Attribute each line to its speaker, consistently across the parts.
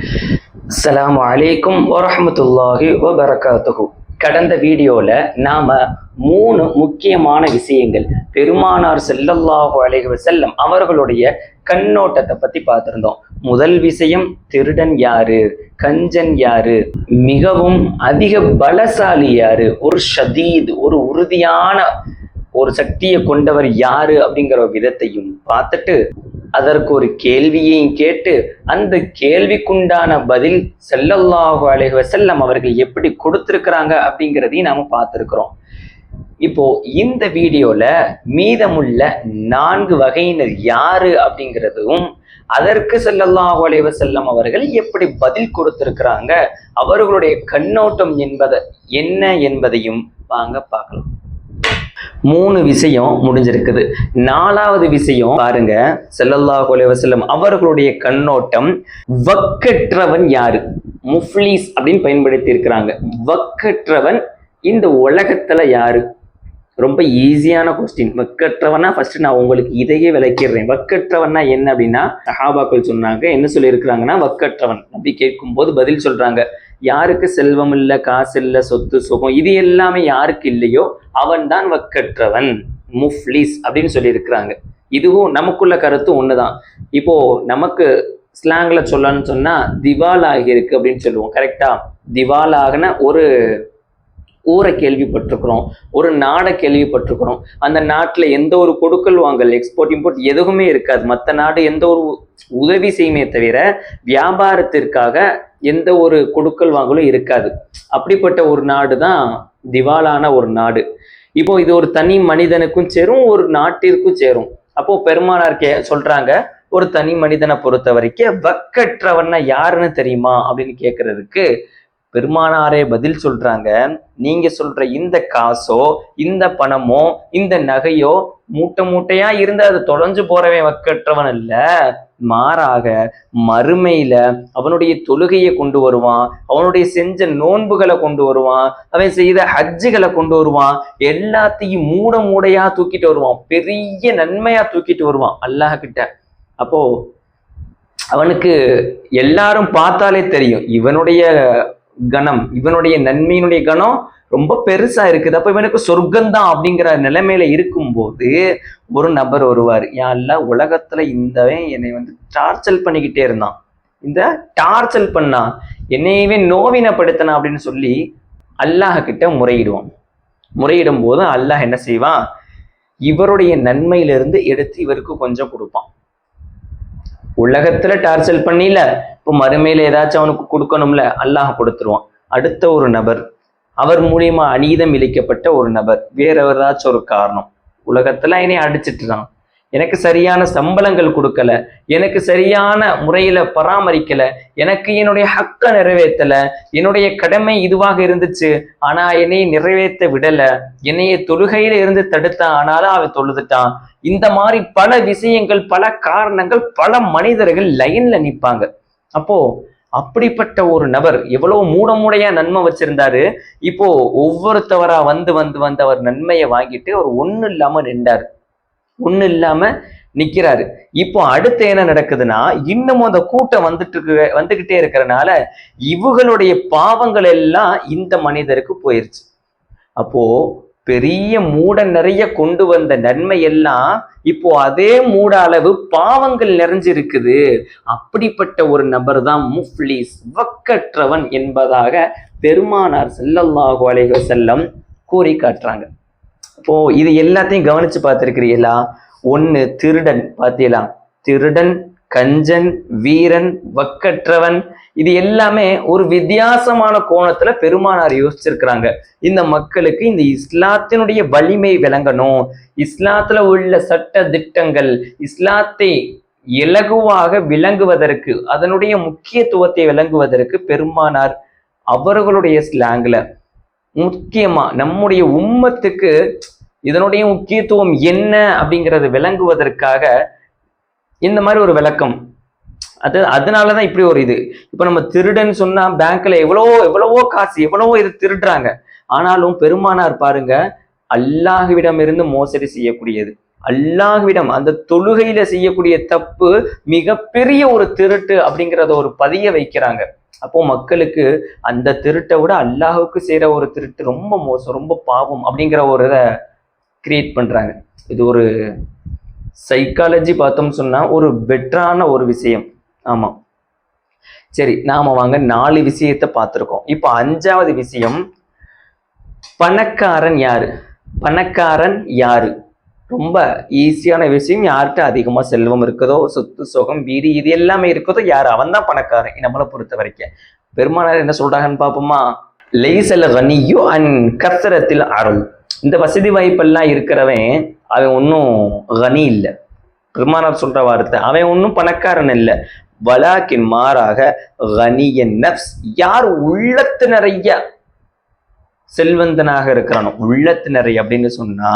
Speaker 1: அஸ்லாம் வலைக்கும் வரமத்துல்லாஹி வபரகாத்துகு கடந்த வீடியோல நாம மூணு முக்கியமான விஷயங்கள் பெருமானார் செல்லல்லாஹு அலைஹி செல்லம் அவர்களுடைய கண்ணோட்டத்தை பத்தி பார்த்துருந்தோம். முதல் விஷயம் திருடன் யாரு? கஞ்சன் யாரு? மிகவும் அதிக பலசாலி யாரு? ஒரு ஷதீத் ஒரு உறுதியான ஒரு சக்தியை கொண்டவர் யாரு அப்படிங்கிற விதத்தையும் பார்த்துட்டு அதற்கு ஒரு கேள்வியையும் கேட்டு அந்த கேள்விக்குண்டான பதில் செல்லல்லாஹு அலைஹி வஸல்லம் அவர்கள் எப்படி கொடுத்துருக்குறாங்க அப்படிங்கிறதையும் நாம பார்த்துருக்குறோம். இப்போ இந்த வீடியோல மீதமுள்ள நான்கு வகையினர் யாரு அப்படிங்கிறதும் அதற்கு செல்லல்லாஹு அலைஹி வஸல்லம் அவர்கள் எப்படி பதில் கொடுத்திருக்கிறாங்க அவர்களுடைய கண்ணோட்டம் என்பதை என்ன என்பதையும் வாங்க பார்க்கலாம். மூணு விஷயம் முடிஞ்சிருக்குது. நாலாவது விஷயம் பாருங்க. செல்லல்லா அலைஹி அவர்களுடைய கண்ணோட்டம் வக்கற்றவன் யாரு? முஃப்லீஸ் அப்படின்னு பயன்படுத்தி இருக்கிறாங்க வக்கற்றவன் இந்த உலகத்துல யாரு? ரொம்ப ஈஸியான கொஸ்டின் வக்கற்றவனா ஃபர்ஸ்ட் நான் உங்களுக்கு இதையே விளக்கிடுறேன். வக்கற்றவன்னா என்ன அப்படின்னா சஹாபாக்கள் சொன்னாங்க என்ன சொல்லியிருக்கிறாங்கன்னா வக்கற்றவன். அப்படி கேட்கும்போது பதில் சொல்றாங்க. யாருக்கு செல்வம் இல்லை காசு இல்லை சொத்து சுகம் இது எல்லாமே யாருக்கு இல்லையோ அவன் தான் வக்கற்றவன். முஃப்லிஸ் அப்படின்னு சொல்லியிருக்கிறாங்க. இதுவும் நமக்குள்ள கருத்து ஒண்ணுதான். இப்போ நமக்கு ஸ்லாங்ல சொல்லணும்னு சொன்னா திவால் ஆகியிருக்கு அப்படின்னு சொல்லுவோம். கரெக்டா திவால் ஆகின ஒரு ஊரை கேள்விப்பட்டிருக்கிறோம் ஒரு நாடை கேள்விப்பட்டிருக்கிறோம். அந்த நாட்டில் எந்த ஒரு கொடுக்கல் வாங்கல் எக்ஸ்போர்ட் இம்போர்ட் எதுவுமே இருக்காது. மற்ற நாடு எந்த ஒரு உதவி செய்யுமே தவிர வியாபாரத்திற்காக எந்த ஒரு கொடுக்கல் வாங்கலும் இருக்காது. அப்படிப்பட்ட ஒரு நாடு தான் திவாலான ஒரு நாடு. இப்போ இது ஒரு தனி மனிதனுக்கும் சேரும் ஒரு நாட்டிற்கும் சேரும். அப்போ பெருமானார் கே சொல்றாங்க ஒரு தனி மனிதனை பொறுத்த வரைக்கும் வக்கற்றவன்னா யாருன்னு தெரியுமா அப்படின்னு கேட்கறதுக்கு பெருமானாரே பதில் சொல்றாங்க. நீங்க சொல்ற இந்த காசோ இந்த பணமோ இந்த நகையோ மூட்டை மூட்டையா இருந்து அது தொலைஞ்சு போறவன் வக்கற்றவன் இல்ல மாறாக மறுமையில அவனுடைய தொழுகையை கொண்டு வருவான் அவனுடைய செஞ்ச நோன்புகளை கொண்டு வருவான் அவன் செய்த ஹஜ்ஜுகளை கொண்டு வருவான் எல்லாத்தையும் மூட மூடையா தூக்கிட்டு வருவான் பெரிய நன்மையா தூக்கிட்டு வருவான் அல்லாஹ் கிட்ட. அப்போ அவனுக்கு எல்லாரும் பார்த்தாலே தெரியும் இவனுடைய கணம். இவனுடைய நன்மையினுடைய கணம் ரொம்ப பெருசா இருக்குது. அப்ப இவனுக்கு சொர்க்கம்தான் அப்படிங்கிற நிலைமையில இருக்கும்போது ஒரு நபர் வருவார் யாரெல்லாம் உலகத்துல இந்தவன் என்னை வந்து டார்ச்சல் பண்ணிக்கிட்டே இருந்தான். இந்த டார்ச்சல் பண்ணா என்னையவே நோவினப்படுத்தினான் அப்படின்னு சொல்லி அல்லாஹ் கிட்ட முறையிடுவான். முறையிடும் போது அல்லாஹ் என்ன செய்வான்? இவருடைய நன்மையிலிருந்து எடுத்து இவருக்கு கொஞ்சம் கொடுப்பான். உலகத்துல டார்ச்சல் பண்ணில. இப்போ மறுமையில ஏதாச்சும் அவனுக்கு கொடுக்கணும்ல அல்லாஹ் கொடுத்துருவான். அடுத்த ஒரு நபர் அவர் மூலியமா அநீதம் இழைக்கப்பட்ட ஒரு நபர் வேற ஏதாச்சும் ஒரு காரணம். உலகத்துல என்னை அடிச்சிட்டுறான் எனக்கு சரியான சம்பளங்கள் கொடுக்கல எனக்கு சரியான முறையில பராமரிக்கல எனக்கு என்னுடைய ஹக்க நிறைவேற்றல என்னுடைய கடமை இதுவாக இருந்துச்சு ஆனா என்னை நிறைவேற்ற விடல என்னைய தொழுகையில இருந்து தடுத்தான் ஆனாலும் அவன் தொழுதுட்டான். இந்த மாதிரி பல விஷயங்கள் பல காரணங்கள் பல மனிதர்கள் லைன்ல நிற்பாங்க அப்போ அப்படிப்பட்ட ஒரு நபர் எவ்வளவு மூட மூடையா நன்மை வச்சிருந்தாரு இப்போ ஒவ்வொருத்தவரா வந்து வந்து வந்து அவர் நன்மையை வாங்கிட்டு அவர் ஒண்ணு இல்லாம நின்றாரு. ஒண்ணு இல்லாம நிக்கிறாரு. இப்போ அடுத்து என்ன நடக்குதுன்னா இன்னமும் அந்த கூட்டம் வந்துட்டு இருக்கு வந்துகிட்டே இருக்கிறனால இவங்களுடைய பாவங்கள் எல்லாம் இந்த மனிதருக்கு போயிருச்சு. அப்போ பெரிய மூட நிறைய கொண்டு வந்த நன்மை எல்லாம் இப்போ அதே மூட அளவு பாவங்கள் நிறைஞ்சிருக்குது. அப்படிப்பட்ட ஒரு நபர் தான் முஃப்லீஸ் வக்கற்றவன் என்பதாக பெருமானார் செல்லல்லாஹு அலைஹி செல்லம் கூறி காட்டுறாங்க. இப்போ இது எல்லாத்தையும் கவனிச்சு பார்த்திருக்கிறீங்களா ஒன்று திருடன். பார்த்தீங்களா திருடன் கஞ்சன் வீரன் வக்கற்றவன். இது எல்லாமே ஒரு வித்தியாசமான கோணத்துல பெருமானார் யோசிச்சிருக்கிறாங்க. இந்த மக்களுக்கு இந்த இஸ்லாத்தினுடைய வலிமை விளங்கணும். இஸ்லாத்துல உள்ள சட்ட திட்டங்கள் இஸ்லாத்தை இலகுவாக விளங்குவதற்கு அதனுடைய முக்கியத்துவத்தை விளங்குவதற்கு பெருமானார் அவர்களுடைய ஸ்லாங்ல முக்கியமா நம்முடைய உம்மத்துக்கு இதனுடைய முக்கியத்துவம் என்ன அப்படிங்கிறது விளங்குவதற்காக இந்த மாதிரி ஒரு விளக்கம். அது அதனாலதான் இப்படி ஒரு இது. இப்ப நம்ம திருடன் சொன்னா பேங்க்ல எவ்வளவோ எவ்வளவோ காசு எவ்வளவோ இது திருடுறாங்க. ஆனாலும் பெருமானார் பாருங்க அல்லாஹ்விடம் இருந்து மோசடி செய்யக்கூடியது. அல்லாஹ்விடம் அந்த தொழுகையில செய்யக்கூடிய தப்பு மிகப்பெரிய ஒரு திருட்டு அப்படிங்கிறத ஒரு பதிய வைக்கிறாங்க. அப்போ மக்களுக்கு அந்த திருட்டை விட அல்லாஹுக்கு செய்கிற ஒரு திருட்டு ரொம்ப மோசம் ரொம்ப பாவம் அப்படிங்கிற ஒரு இதை கிரியேட் பண்ணுறாங்க இது ஒரு சைக்காலஜி பார்த்தோம்னு சொன்னால் ஒரு பெட்டரான ஒரு விஷயம். ஆமாம் சரி நாம வாங்க நாலு விஷயத்தை பார்த்துருக்கோம். இப்போ அஞ்சாவது விஷயம் பணக்காரன் யாரு? பணக்காரன் யாரு? ரொம்ப ஈஸியான விஷயம். யார்கிட்ட அதிகமாக செல்வம் இருக்குதோ சொத்து சுகம் வீடு இது எல்லாமே இருக்குதோ யார் அவன் தான் பணக்காரன் நம்மளை பொறுத்த வரைக்கும். பெருமானார் என்ன சொல்றாங்கன்னு பார்ப்போமா? லைசல் கனியோ அண்ட் கசரத்தில் அருள். இந்த வசதி வாய்ப்பெல்லாம் இருக்கிறவன் அவன் ஒன்றும் கனி இல்லை. பெருமானார் சொல்ற வார்த்தை அவன் ஒன்றும் பணக்காரன் இல்லை. வலாக்கின் மாறாக கனியன் நப்ஸ் யார் உள்ளத்து நிறைய செல்வந்தனாக இருக்கிறானோ உள்ளத்து நிறைய அப்படின்னு சொன்னா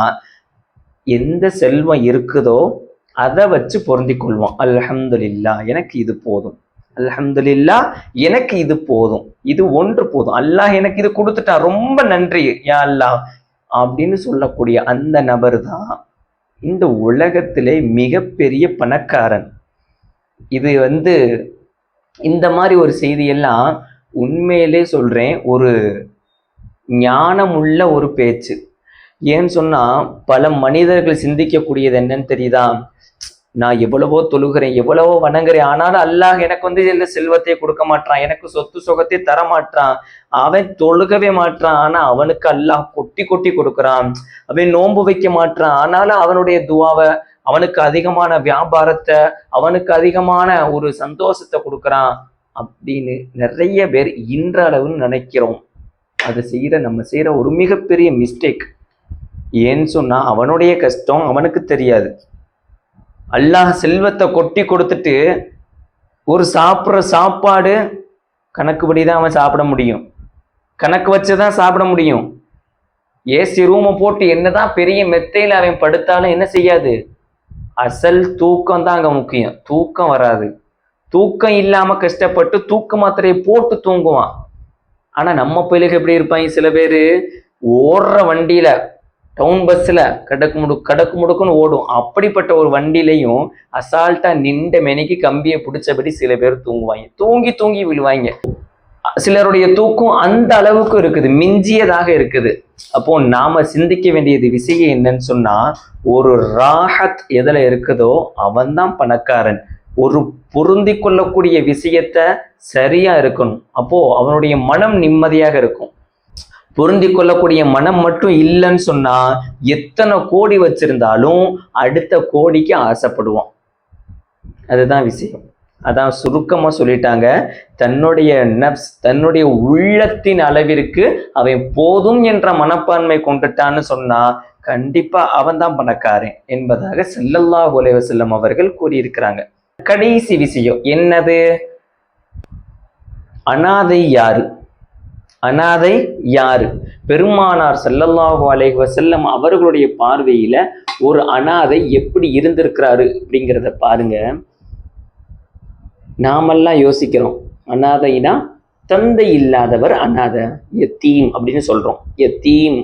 Speaker 1: எந்த செல்வம் இருக்குதோ அதை வச்சு பொருந்தி கொள்வோம். அல்ஹம்துலில்லா எனக்கு இது போதும். அல்ஹம்துலில்லா எனக்கு இது போதும். இது ஒன்று போதும். அல்லாஹ் எனக்கு இது கொடுத்துட்டா ரொம்ப நன்றி யா அல்லாஹ். அப்படின்னு சொல்லக்கூடிய அந்த நபர் தான் இந்த உலகத்திலே மிகப்பெரிய பணக்காரன். இது வந்து இந்த மாதிரி ஒரு செய்தியெல்லாம் உண்மையிலே சொல்றேன். ஒரு ஞானமுள்ள ஒரு பேச்சு. ஏன்னு சொன்னா பல மனிதர்கள் சிந்திக்கக்கூடியது என்னன்னு தெரியுதா? நான் எவ்வளவோ தொழுகிறேன் எவ்வளவோ வணங்குறேன் ஆனாலும் அல்லாஹ் எனக்கு வந்து இந்த செல்வத்தை கொடுக்க மாட்டான் எனக்கு சொத்து சுகத்தை தர மாட்டான் அவன் தொழுகவே மாட்டான் ஆனா அவனுக்கு அல்லாஹ் கொட்டி கொட்டி கொடுக்குறான் அவன் நோன்பு வைக்க மாட்டான் ஆனாலும் அவனுடைய துவாவை அவனுக்கு அதிகமான வியாபாரத்தை அவனுக்கு அதிகமான ஒரு சந்தோஷத்தை கொடுக்குறான் அப்படின்னு நிறைய பேர் இன்றளவுன்னு நினைக்கிறோம். அதை செய்கிற நம்ம செய்கிற ஒரு மிகப்பெரிய மிஸ்டேக் ஏன்னு சொன்னா அவனுடைய கஷ்டம் அவனுக்கு தெரியாது. அல்லாஹ் செல்வத்தை கொட்டி கொடுத்துட்டு ஒரு சாப்பிட்ற சாப்பாடு கணக்குப்படி தான் அவன் சாப்பிட முடியும். கணக்கு வச்சு தான் சாப்பிட முடியும். ஏசி ரூமை போட்டு என்னதான் பெரிய மெத்தையில் அவன் படுத்தாலும் என்ன செய்யாது? அசல் தூக்கம் தான் அங்கே முக்கியம். தூக்கம் வராது. தூக்கம் இல்லாமல் கஷ்டப்பட்டு தூக்க மாத்திரையை போட்டு தூங்குவான். ஆனால் நம்ம பிள்ளைகள் எப்படி இருப்பாங்க? சில பேர் ஓடுற வண்டியில டவுன் பஸ்ஸில் கடக்கு முடு கடக்கு முடுக்குன்னு ஓடும். அப்படிப்பட்ட ஒரு வண்டிலையும் அசால்ட்டாக நின்ற மெனிக்கு கம்பியை பிடிச்சபடி சில பேர் தூங்குவாங்க. தூங்கி தூங்கி விழுவாங்க. சிலருடைய தூக்கம் அந்த அளவுக்கு இருக்குது. மிஞ்சியதாக இருக்குது. அப்போ நாம சிந்திக்க வேண்டியது விஷயம் என்னன்னு சொன்னா ஒரு ராஹத் எதுல இருக்குதோ அவன்தான் பணக்காரன். ஒரு பொருந்தி கொள்ளக்கூடிய விஷயத்த சரியா இருக்கணும். அப்போ அவனுடைய மனம் நிம்மதியாக இருக்கும். பொருந்தி கொள்ளக்கூடிய மனம் மட்டும் இல்லைன்னு சொன்னா எத்தனை கோடி வச்சிருந்தாலும் அடுத்த கோடிக்கு ஆசைப்படுவான். அதுதான் விஷயம். அதான் சுருக்கமா சொல்லிட்டாங்க. தன்னுடைய நப்ஸ் தன்னுடைய உள்ளத்தின் அளவிற்கு அவன் போதும் என்ற மனப்பான்மை கொண்டுட்டான்னு சொன்னா கண்டிப்பா அவன் தான் பணக்காரன் என்பதாக செல்லல்லா அலைஹி செல்லம் அவர்கள் கூறியிருக்கிறாங்க. கடைசி விஷயம் என்னது? அனாதை யாரு? அனாதை யாரு? பெருமானார் செல்லல்லாஹு அலேஹ் வசல்லம் அவர்களுடைய பார்வையில ஒரு அனாதை எப்படி இருந்திருக்கிறாரு அப்படிங்கிறத பாருங்க. நாமெல்லாம் யோசிக்கிறோம். அனாதைனா தந்தை இல்லாதவர் அனாதை. எத்தீம் அப்படின்னு சொல்றோம். எத்தீம்.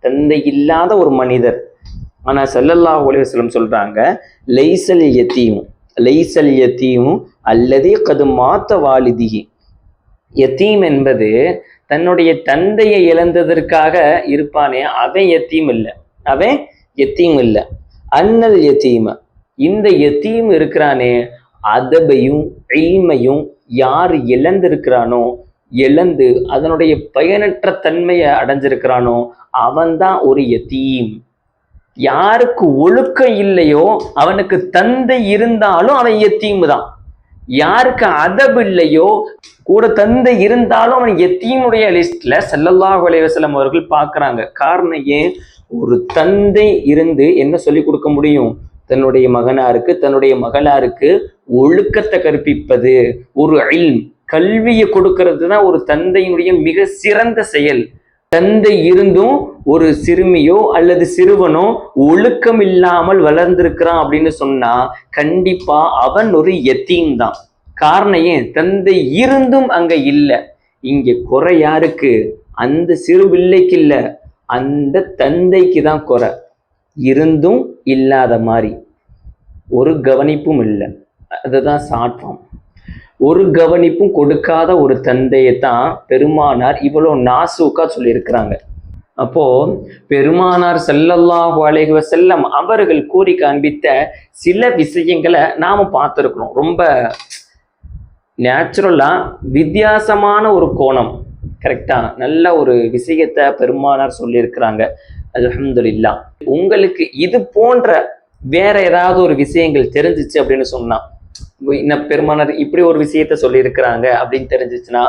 Speaker 1: தந்தை இல்லாத ஒரு மனிதர். ஆனா ஸல்லல்லாஹு அலைஹி சொல்றாங்க லைசல் எத்தீம் லைசல் எத்தீம் அல்லது கது மாத்த வாலிதிகி எத்தீம் என்பது தன்னுடைய தந்தையை இழந்ததற்காக இருப்பானே அவன் எத்தியும் இல்லை. அவன் எத்தியும் இல்லை. அன்னல் எத்தீம. இந்த எத்தியும் இருக்கிறானே அதபையும் இல்மையும் யார் இழந்திருக்கிறானோ இழந்து அதனுடைய பயனற்ற தன்மையை அடைஞ்சிருக்கிறானோ அவன்தான் ஒரு எத்தீம். யாருக்கு ஒழுக்கம் இல்லையோ அவனுக்கு தந்தை இருந்தாலும் அவன் எத்தீம் தான். யாருக்கு அதபு இல்லையோ கூட தந்தை இருந்தாலும் அவன் எத்தீனுடைய லிஸ்ட்ல ஸல்லல்லாஹு அலைஹி அவர்கள் பார்க்குறாங்க. காரணம் ஏன்? ஒரு தந்தை இருந்து என்ன சொல்லி கொடுக்க முடியும்? தன்னுடைய மகனாருக்கு தன்னுடைய மகளாருக்கு ஒழுக்கத்தை கற்பிப்பது ஒரு அயில் கல்வியை கொடுக்கறது தான் ஒரு தந்தையினுடைய மிக சிறந்த செயல். தந்தை இருந்தும் ஒரு சிறுமியோ அல்லது சிறுவனோ ஒழுக்கம் இல்லாமல் வளர்ந்திருக்கிறான் அப்படின்னு சொன்னா கண்டிப்பா அவன் ஒரு எத்தீம் தான். காரணம் ஏன்? தந்தை இருந்தும் அங்க இல்லை. இங்க குறை யாருக்கு? அந்த சிறு பிள்ளைக்கு இல்ல. அந்த தந்தைக்கு தான் குறை. இருந்தும் இல்லாத மாதிரி ஒரு கவனிப்பும் இல்லை. அதுதான் ஷார்ட் ஃபார்ம் ஒரு கவனிப்பும் கொடுக்காத ஒரு தந்தையை தான் பெருமானார் இவ்வளோ நாசூக்கா சொல்லியிருக்கிறாங்க. அப்போ பெருமானார் செல்லல்லாஹு அலைஹி செல்லம் அவர்கள் கூறி காண்பித்த சில விஷயங்களை நாம பார்த்துருக்கணும். ரொம்ப நேச்சுரலாக வித்தியாசமான ஒரு கோணம். கரெக்டாக நல்ல ஒரு விஷயத்தை பெருமானார் சொல்லியிருக்கிறாங்க. அலமதுல்லா உங்களுக்கு இது போன்ற வேற ஏதாவது ஒரு விஷயங்கள் தெரிஞ்சிச்சு அப்படின்னு சொன்னா என்ன பெருமானார் இப்படி ஒரு விஷயத்த சொல்லியிருக்கிறாங்க அப்படின்னு தெரிஞ்சிச்சுன்னா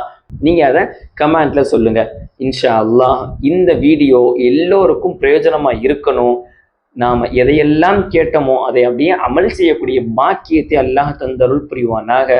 Speaker 1: நீங்க அதை கமெண்ட்ல சொல்லுங்க. இன்ஷா அல்லாஹ் இந்த வீடியோ எல்லோருக்கும் பிரயோஜனமா இருக்கணும். நாம எதையெல்லாம் கேட்டோமோ அதை அப்படியே அமல் செய்யக்கூடிய பாக்கியத்தை அல்லாஹ் தந்தருள் புரிவானாக.